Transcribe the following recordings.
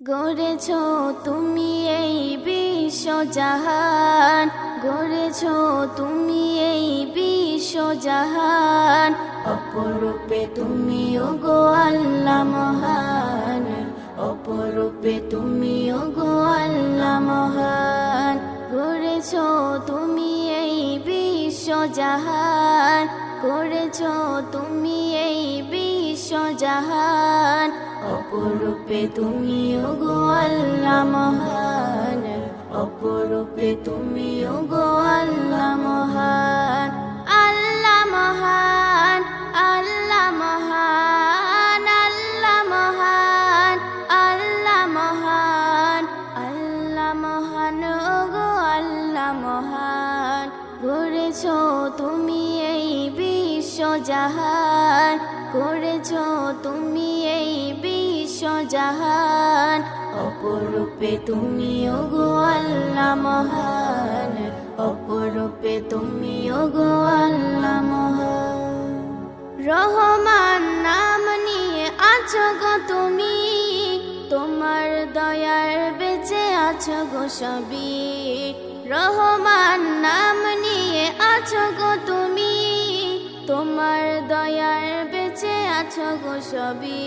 গড়েছ তুমি এই বিশ্বজাহান গড়েছ তুমি এই বিশ্বজাহান অপরূপে তুমি গো আল্লাহ মহান, অপরূপে তুমি গো আল্লাহ মহান। গড়েছ তুমি এই বিশ্বজাহান করেছ তুমি এই বিশ্বজাহান অপরূপে তুমি গো আল্লাহ মহান। অপরূপে তুমি গো আল্লাহ মহান। আল্লাহ মহান আল্লাহ মহান আল্লাহ মহান আল্লাহ মহান। আল্লাহ মহান গো আল্লাহ মহান। গড়েছ তুমি এই বিশ্বজাহান করেছ তুমি বিশ্বজাহান, অপরূপে তুমি গো আল্লাহ মহান, অপরূপে তুমি গো আল্লাহ মহান। রহমান নাম নিয়ে আছো গো তুমি, তোমার দয়ার বেঁচে আছো গো সবই। রহমান নাম নিয়ে আছো গো তুমি, তোমার দয়ার আছো গো সবই।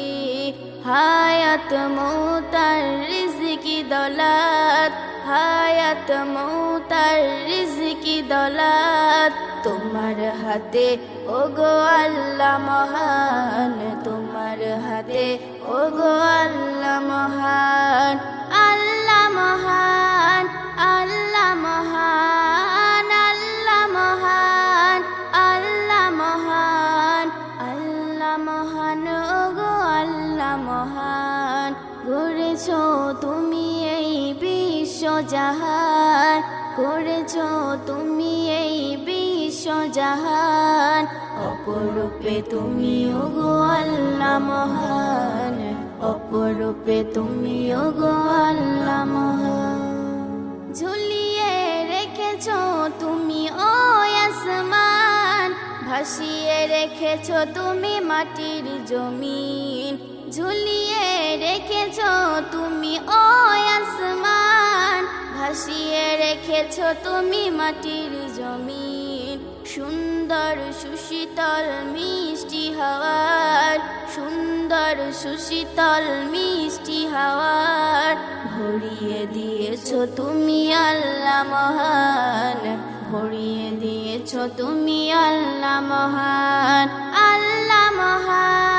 হায়াত মৌতার রিজকি দলাত, হায়াত মৌতার রিজকি দলাত। তোমার হাতে ও গো আল্লাহ মহান, তোমার হাতে ও গো আল্লাহ মহান। আল্লাহ মহান। গড়েছ তুমি এই বিশ্বজাহান করেছ তুমি এই বিশ্বজাহান অপরূপে তুমি ও গো আল্লাহ মহান, অপরূপে তুমি ও গো আল্লাহ মহান। ঝুলিয়ে রেখেছ তুমি ও আসমান, ভাসিয়ে রেখেছ তুমি মাটির জমিন ঝুলিয়ে রেখেছ তুমি ও আসমান, ভাসিয়ে রেখেছ তুমি মাটির জমিন। সুন্দর সুশীতল মিষ্টি হাওয়ার, সুন্দর সুশীতল মিষ্টি হাওয়ার। ভরিয়ে দিয়েছ তুমি আল্লাহ মহান, ভরিয়ে দিয়েছ তুমি আল্লাহ মহান আল্লাহ মহান।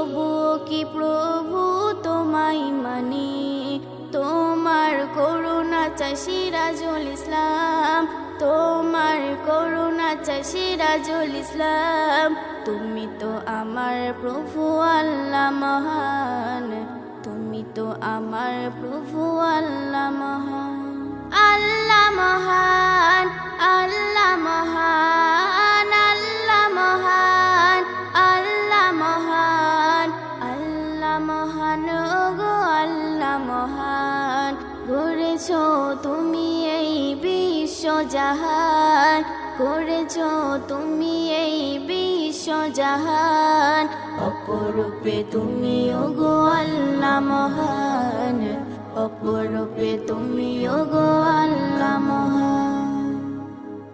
তবুও কি প্রভু তোমায় মানি? তোমার করুণা চাই সিরাজুল ইসলাম। তোমার করুণা চাই সিরাজুল ইসলাম। তুমি তো আমার প্রভু আল্লাহ মহান। তুমি তো আমার প্রভু আল্লাহ বিশ্বজাহান, করেছ তুমি এই বিশ্বজাহান। অপরূপে তুমি ওগো আল্লাহ মহান, অপরূপে তুমি ওগো আল্লাহ মহান।